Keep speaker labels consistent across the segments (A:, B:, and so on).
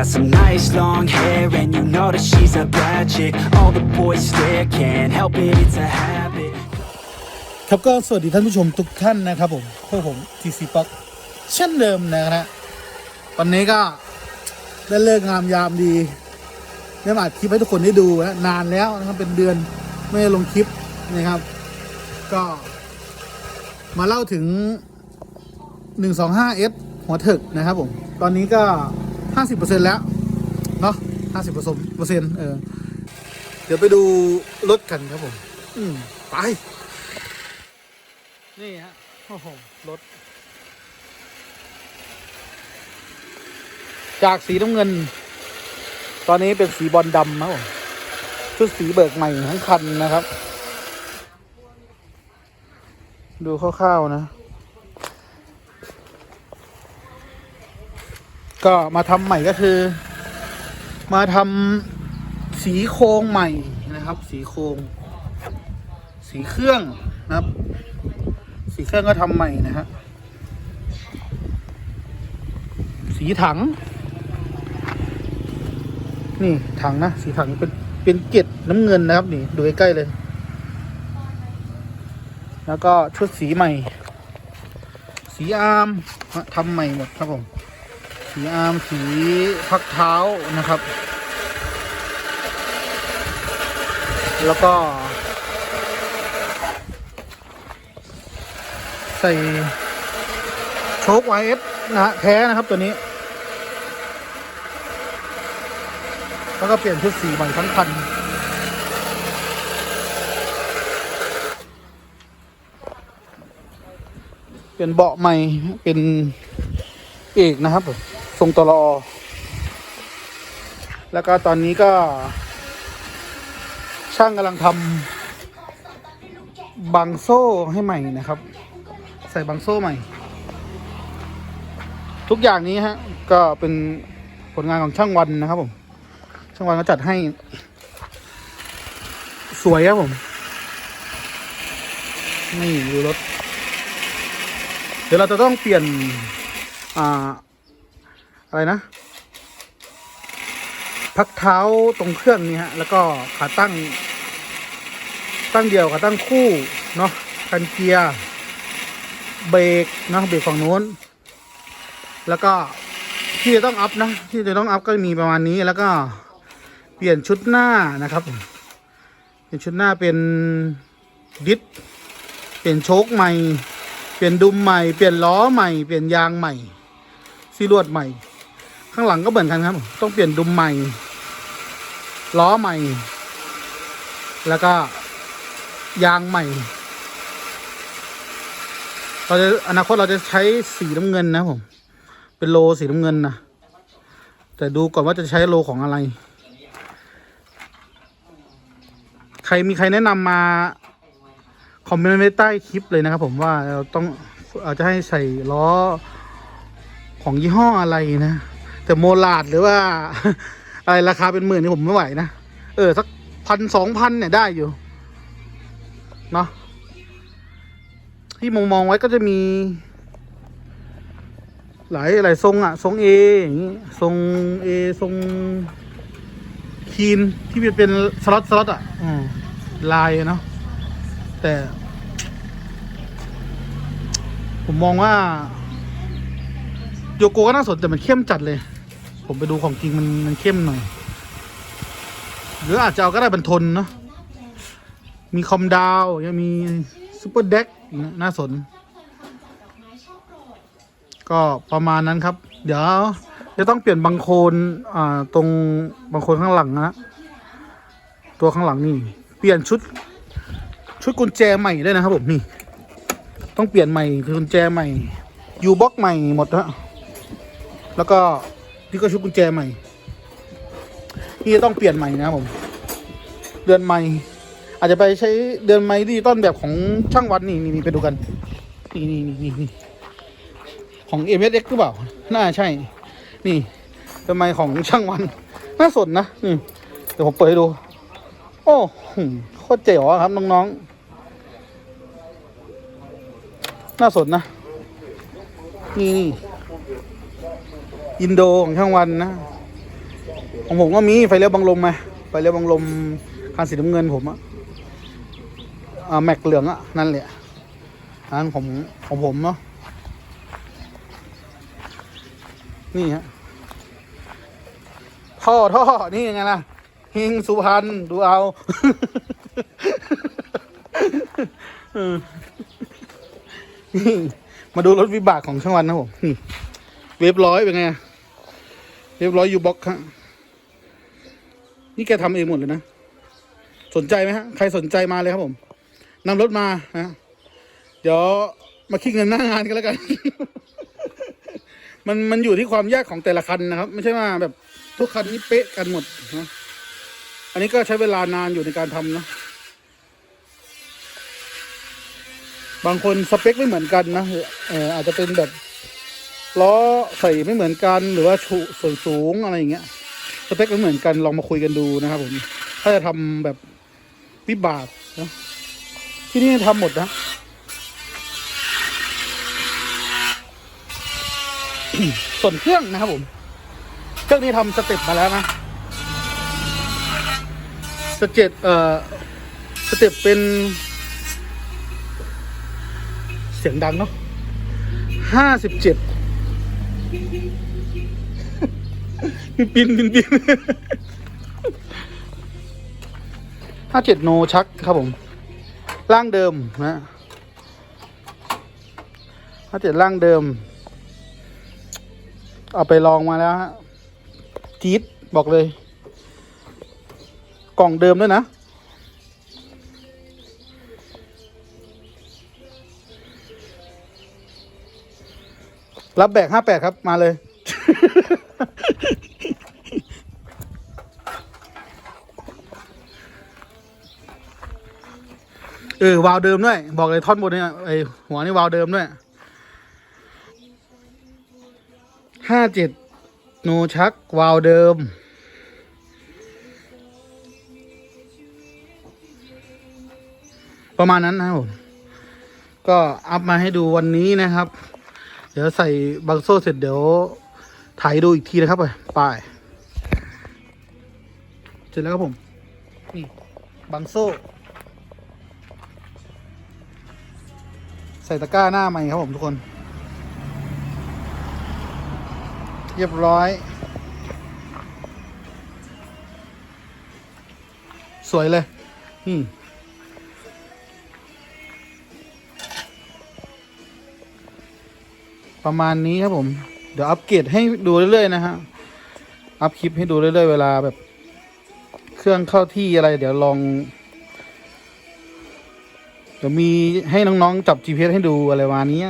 A: got some nice long hair, and you know that she's a bad chick. All the boys stare, can't help it, it's a habit.
B: ครับก็สวัสดีท่านผู้ชมทุกท่านนะครับผมพวกผมทีซีป๊อกเช่นเดิมนะฮะวันนี้ก็ได้เลิกงามยามดีได้มาอัดคลิปให้ทุกคนได้ดูนะนานแล้วนะครับเป็นเดือนไม่ได้ลงคลิปนะครับ ก็มาเล่าถึง 125S หัวถึกนะครับผม ตอนนี้ก็ 50%แล้ว เนาะ50%เปอร์เซ็นต์เออ เดี๋ยวไปดูรถกันครับผม อืมไป นี่ฮะ โอ้โห รถ จากสีน้ำเงิน ตอนนี้เป็นสีบอลดำครับผมชุดสีเบิกใหม่ทั้งคันนะครับ ดูคร่าวๆนะ ก็มาทำใหม่ก็คือ มาทำสีโครงใหม่นะครับ สีโครง สีเครื่องนะครับ สีเครื่องก็ทำใหม่นะฮะสีถัง นี่ถังนะ สีถังเป็นเป็นเกล็ดน้ำเงินนะครับ นี่ดูใกล้ๆเลย แล้วก็ชุดสีใหม่ สีอาร์มทำใหม่หมดครับผม สีอามสีพักเท้านะครับ แล้วก็ ใส่โชคไวเอสนะฮะแท้นะครับตัวนี้ แล้วก็เปลี่ยนชุดสีใหม่ทั้งคันเปลี่ยนเบาะใหม่เป็นเอกนะครับผม ทรงตลอแล้วก็ตอนนี้ก็ ช่างกำลังทำบังโซ่ให้ใหม่นะครับ ใส่บังโซ่ใหม่ ทุกอย่างนี้ฮะ ก็เป็นผลงานของช่างวันนะครับผม ช่างวันก็จัดให้ สวยครับผม นี่ดูรถ เดี๋ยวเราจะต้องเปลี่ยน อ่า อะไรนะ พักเท้าตรงเครื่องนี้ฮะ แล้วก็ขาตั้ง ตั้งเดียวขาตั้งคู่เนาะคันเกียร์ เบรกเนาะเบรกฝั่งนู้น แล้วก็ที่จะต้องอัพนะ ที่จะต้องอัพก็มีประมาณนี้แล้วก็เปลี่ยนชุดหน้านะครับ เปลี่ยนชุดหน้าเป็นดิสเปลี่ยนโชคใหม่ เปลี่ยนดุมใหม่ เปลี่ยนล้อใหม่ เปลี่ยนยางใหม่ซีลวดใหม่ ข้างหลังก็เหมือนกันครับ ต้องเปลี่ยนดุมใหม่ ล้อใหม่ แล้วก็ยางใหม่ เราจะอนาคตเราจะใช้สีน้ำเงินนะผม เป็นโลสีน้ำเงินนะ แต่ดูก่อนว่าจะใช้โลของอะไร ใครมีใครแนะนำมา คอมเมนต์ไว้ใต้คลิปเลยนะครับผมว่าเราต้องอาจจะให้ใส่ล้อของยี่ห้ออะไรนะ แต่โมลาดหรือว่า อะไรราคาเป็นหมื่นนี่ผมไม่ไหวนะ เออ สักพันสองพันเนี่ยได้อยู่ เนาะที่มองมองไว้ก็จะมี หลายหลายทรงอะทรงเออย่างงี้ทรงเอทรงคีนที่เป็นเป็นสล็อตสล็อตอะอลายเนาะแต่ ผมมองว่าโยโกก็น่าสนแต่มันเข้มจัดเลย ผมไปดูของจริงมันมันเข้มหน่อย หรืออาจจะเอาก็ได้บรรทนเนาะมีคอมดาวยังมีซูเปอร์เด็กน่าสน ก็ประมาณนั้นครับ เดี๋ยวจะต้องเปลี่ยนบังโคนอ่าตรงบังโคนข้างหลังนะตัวข้างหลังนี่ เปลี่ยนชุด ชุดกุญแจใหม่ด้วยนะครับผมนี่ ต้องเปลี่ยนใหม่คือกุญแจใหม่ยูบ็อกใหม่หมดนะแล้วก็ นี่ก็ชุดกุญแจใหม่ที่จะต้องเปลี่ยนใหม่นะผม เดือนใหม่ อาจจะไปใช้เดือนใหม่ดิจิตอลแบบของช่างวัดนี่นี่นี่ไปดูกัน นี่นี่นี่นี่นี่ของ m s x หรือเปล่า น่าใช่ นี่เป็นไมค์ของช่างวันน่าสนนะนี่เดี๋ยวผมเปิดให้ดู โอ้โหโคตรเจ๋อครับน้องๆ น่าสนนะ นี่นี่ อินโดของช่างวันนะ ของผมก็มีไฟเลี้ยวบังลมไหมไฟเลี้ยวบังลมคันสีน้ำเงินผมอะอแม็กเหลืองอะนั่นแหละอันนั้นผมของผมเนาะนี่ฮะท่อท่อนี่ยังไงล่ะเฮงสุพรรณดูเอามาดูรถวิบากของช่างวันนะผมนี่เวฟร้อยเป็นไง อะเวฟร้อยอยู่บล็อกฮะนี่แกทำเองหมดเลยนะ สนใจไหมฮะ ใครสนใจมาเลยครับผมนำรถมานะ เดี๋ยวมาคิดเงินหน้างานกันแล้วกัน มันมันอยู่ที่ความยากของแต่ละคันนะครับ ไม่ใช่ว่าแบบทุกคันนี้เป๊ะกันหมดนะ อันนี้ก็ใช้เวลานานอยู่ในการทำนะ บางคนสเปคไม่เหมือนกันนะ เอออาจจะเป็นแบบ ล้อใส่ไม่เหมือนกันหรือว่าชูส่วนสูงอะไรอย่างเงี้ยสเปคไม่เหมือนกันลองมาคุยกันดูนะครับผมถ้าจะทำแบบวิบากนะที่นี่ทำหมดนะส่วนเครื่องนะครับผมเครื่องนี้ทำสเต็ปมาแล้วนะสเต็ปเอ่อสเต็ปเป็น เสียงดังเนาะห้าสิบเจ็ด ปินปินปินปินห้าเจ็ดโนชักครับผม ร่างเดิมนะห้าเจ็ดร่างเดิม เอาไปลองมาแล้วฮะจี๊ดบอกเลย กล่องเดิมด้วยนะ รับแบกห้าแปดครับมาเลย เออวาล์วเดิมด้วย บอกเลยท่อนบนเนี่ยไอหัวนี่วาล์วเดิมด้วยห้าเจ็ดโนชักวาล์วเดิมประมาณนั้นนะครับผมก็อัพมาให้ดูวันนี้นะครับ เดี๋ยวใส่บังโซ่เสร็จเดี๋ยวถ่ายดูอีกทีนะครับไปไปเสร็จแล้วครับผม นี่บังโซ่ ใส่ตะกร้าหน้าใหม่ครับผมทุกคน เรียบร้อย สวยเลยนี่ ประมาณนี้ครับผม เดี๋ยวอัปเกรดให้ดูเรื่อยๆนะฮะ อัพคลิปให้ดูเรื่อยๆเวลาแบบ เครื่องเข้าที่อะไร เดี๋ยวลอง เดี๋ยวมีให้น้องๆจับ GPS ให้ดูอะไรวานี้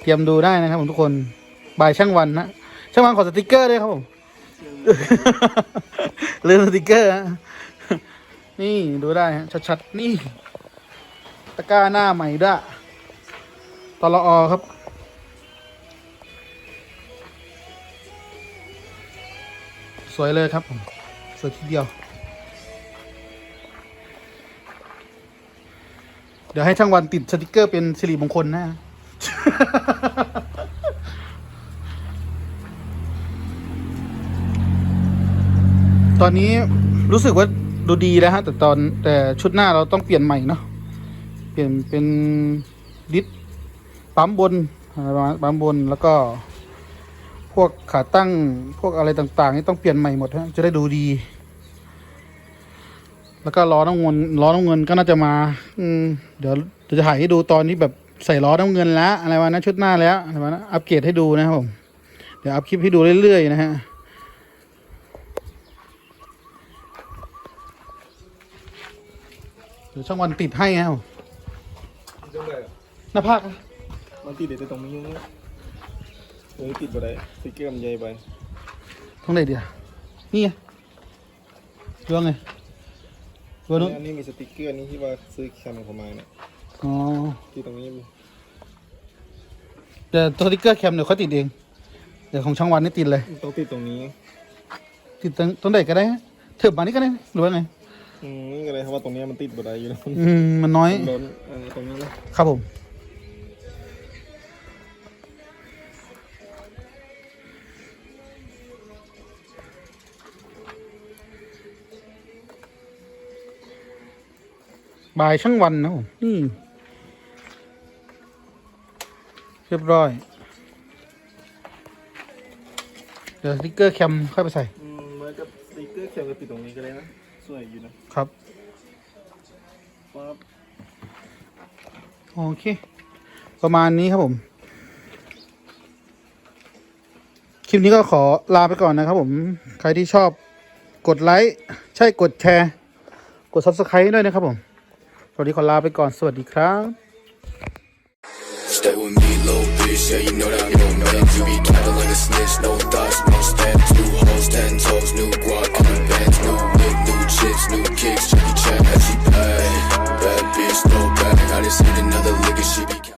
B: เตรียมดูได้นะครับผมทุกคนบายช่างวันนะช่างวันขอสติกเกอร์ด้วยครับผมเรื่องสติกเกอร์ฮะนี่ดูได้ฮะชัดๆนี่ ตะกร้าหน้าใหม่ด้วยตลอครับ สวยเลยครับผมสวยทีเดียว เดี๋ยวให้ช่างวันติดสติกเกอร์เป็นสิริมงคลนะ ตอนนี้รู้สึกว่าดูดีแล้วฮะ แต่ตอนแต่ชุดหน้าเราต้องเปลี่ยนใหม่เนาะเปลี่ยนเป็นดิสปั๊มบนปั๊มบนแล้วก็ พวกขาตั้งพวกอะไรต่างๆนี่ต้องเปลี่ยนใหม่หมดฮะจะได้ดูดี แล้วก็ล้อน้ำเงินล้อน้ำเงินก็น่าจะมา อืมเดี๋ยวเดี๋ยวจะถ่ายให้ดูตอนที่แบบใส่ล้อน้ำเงินแล้ว อะไรวะนะชุดหน้าแล้วอะไรวะนะอัปเกรดให้ดูนะครับผมเดี๋ยวอัพคลิปให้ดูเรื่อยๆนะฮะเดี๋ยวช่างวันติดให้ครับผม
C: จังเลยอะ
B: หน้าภาคนะ
C: มันติดเดี๋ยวตรงนี้ ตรงนี้ติดไปได้สติ๊กเกอร์มันใหญ่ไป
B: ตรงไหนเดียวนี่ไงดวงไงดวงนู้น
C: อันนี้มีสติ๊กเกอร์นี้ที่ว่าซื้อแคมของมาเนี่ย
B: อ๋อ
C: ที่ตรงนี้มี
B: แต่ตัวสติ๊กเกอร์แคมเดี๋ยวเขาติดเองเดี๋ยวของช่างวันนี่ติดเลย
C: ต้องติดตรงนี้
B: ติดตรงตรงไหนก็ได้ฮะเถิบมานี่ก็ได้หรือว่าไง
C: อืมนี่ก็เลยเพราะว่าตรงนี้มันติดบ่ได้อยู่แล้ว
B: อืมมันน้อย
C: มันล้นอันนี้ตรงนี้นะครับ
B: ผม บายช่างวันนะผมนี่เรียบร้อย เดี๋ยวสติ๊กเกอร์แคมค่อยไปใส่
C: อืมเหมือนกับสติกเกอร์เขียนกับติดตรงนี้ก็เลยนะ สวยอยู่นะครับ ปั๊บ
B: โอเค ประมาณนี้ครับผม คลิปนี้ก็ขอลาไปก่อนนะครับผม ใครที่ชอบกดไลค์ ใช่กดแชร์ กด subscribe ด้วยนะครับผม สวัสดีขอลาไปก่อน สวัสดีครับ
D: Stay with me, little bitch. Yeah, you know that I know nothing. You be cattle like a snitch, no thoughts, no steps. New hoes, ten toes, new guac, new bands, new lick, new chips, new kicks. Check, check, as she pay. Bad bitch, no bag. I just hit another lick and she be.